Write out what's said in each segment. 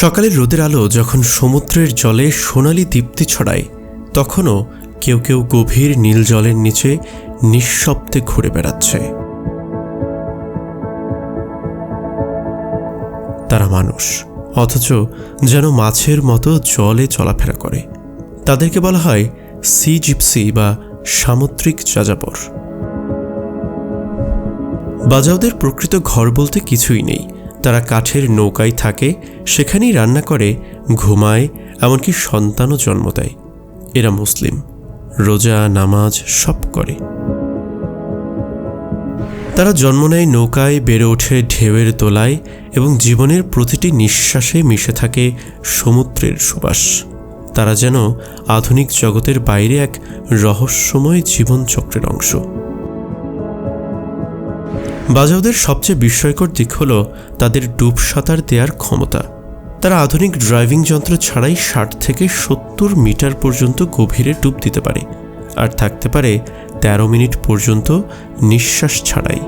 সকালের রোদের আলো যখন সমুদ্রের জলে সোনালি দীপ্তি ছড়ায়, তখনও কেউ কেউ গভীর নীল জলের নিচে নিঃশব্দে ঘুরে বেড়াচ্ছে। তারা মানুষ, অথচ যেন মাছের মতো জলে চলাফেরা করে। তাদেরকে বলা হয় সি জিপসি বা সামুদ্রিক যাযাবর। বাজাওদের প্রকৃত ঘর বলতে কিছুই নেই। তারা কাঠের নৌকায় থাকে, সেখানেই রান্না করে, ঘুমায়, এমনকি সন্তানও জন্ম দেয়। এরা মুসলিম। রোজা, নামাজ সব করে। তারা জন্ম নেয় নৌকায়, বেড়ে ওঠে ঢেউয়ের দোলায় এবং জীবনের প্রতিটি নিঃশ্বাসে মিশে থাকে সমুদ্রের সুবাস। তারা যেন আধুনিক জগতের বাইরে এক রহস্যময় জীবনচক্রের অংশ। বাজাওদের সবচেয়ে বিস্ময়কর দিক হল তাদের ডুব সাঁতার দেওয়ার ক্ষমতা। তারা আধুনিক ড্রাইভিং যন্ত্র ছাড়াই ষাট থেকে সত্তর মিটার পর্যন্ত গভীরে ডুব দিতে পারে, আর থাকতে পারে তেরো মিনিট পর্যন্ত নিঃশ্বাস ছাড়াই।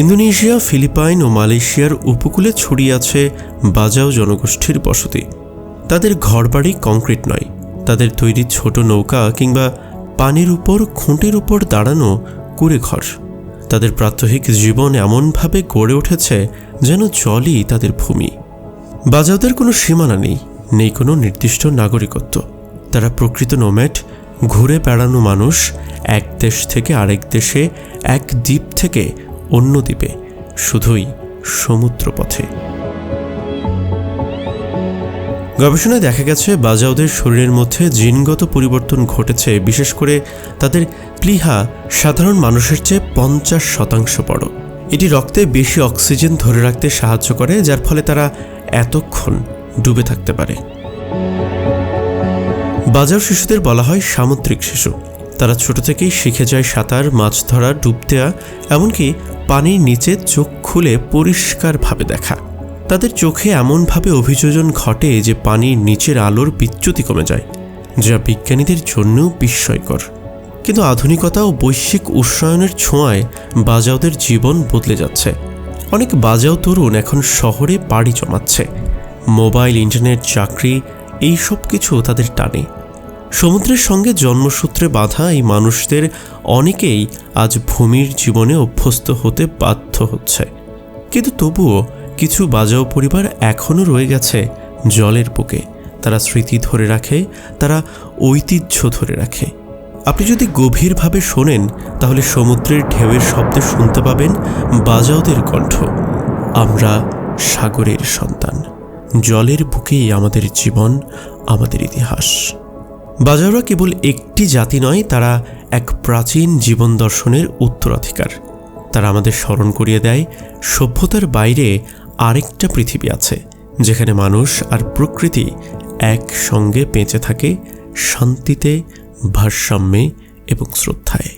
ইন্দোনেশিয়া, ফিলিপাইন ও মালয়েশিয়ার উপকূলে ছড়িয়ে আছে বাজাও জনগোষ্ঠীর বসতি। তাদের ঘরবাড়ি কংক্রিট নয়, তাদের তৈরি ছোট নৌকা কিংবা পানির উপর, খুঁটির উপর দাঁড়ানো কুড়ে ঘর। তাদের প্রাত্যহিক জীবন এমনভাবে গড়ে উঠেছে যেন জলই তাদের ভূমি। বাজাওদের কোনো সীমানা নেই নেই কোনো নির্দিষ্ট নাগরিকত্ব। তারা প্রকৃত নোম্যাট ঘুরে বেড়ানো মানুষ, এক দেশ থেকে আরেক দেশে, এক দ্বীপ থেকে অন্য দ্বীপে, শুধুই সমুদ্রপথে। গবেষণায় দেখা গেছে, বাজাওদের শরীরের মধ্যে জিনগত পরিবর্তন ঘটেছে, বিশেষ করে তাদের প্লিহা সাধারণ মানুষের চেয়ে পঞ্চাশ শতাংশ বড়। এটি রক্তে বেশি অক্সিজেন ধরে রাখতে সাহায্য করে, যার ফলে তারা এতক্ষণ ডুবে থাকতে পারে। বাজাও শিশুদের বলা হয় সামুদ্রিক শিশু। তারা ছোট থেকেই শিখে যায় সাঁতার, মাছ ধরা, ডুব দেওয়া এমনকি পানির নিচে চোখ খুলে পরিষ্কারভাবে দেখা। তাদের চোখে এমনভাবে অভিযোজন ঘটে যে পানির নিচের আলোর বিচ্যুতি কমে যায়, যা বিজ্ঞানীদের জন্যও বিস্ময়কর। কিন্তু আধুনিকতা ও বৈশ্বিক উষ্ণায়নের ছোঁয়ায় বাজাওদের জীবন বদলে যাচ্ছে। অনেক বাজাও তরুণ এখন শহরে পাড়ি জমাচ্ছে। মোবাইল, ইন্টারনেট, চাকরি এই সব কিছু তাদের টানে। সমুদ্রের সঙ্গে জন্মসূত্রে বাঁধা এই মানুষদের অনেকেই আজ ভূমির জীবনে অভ্যস্ত হতে বাধ্য হচ্ছে। কিন্তু তবুও কিছু বাজাও পরিবার এখনও রয়ে গেছে জলের বুকে। তারা স্মৃতি ধরে রাখে, তারা ঐতিহ্য ধরে রাখে। আপনি যদি গভীরভাবে শোনেন, তাহলে সমুদ্রের ঢেউয়ের শব্দে শুনতে পাবেন বাজাওদের কণ্ঠ। আমরা সাগরের সন্তান। জলের বুকেই আমাদের জীবন, আমাদের ইতিহাস। বাজাওরা কেবল একটি জাতি নয়, তারা এক প্রাচীন জীবন দর্শনের উত্তরাধিকার। তারা আমাদের স্মরণ করিয়ে দেয়, সভ্যতার বাইরে আরেকটা পৃথিবী আছে যেখানে মানুষ আর প্রকৃতি একসঙ্গে বেঁচে থাকে শান্তিতে ভারসাম্যে এবং শ্রদ্ধায়।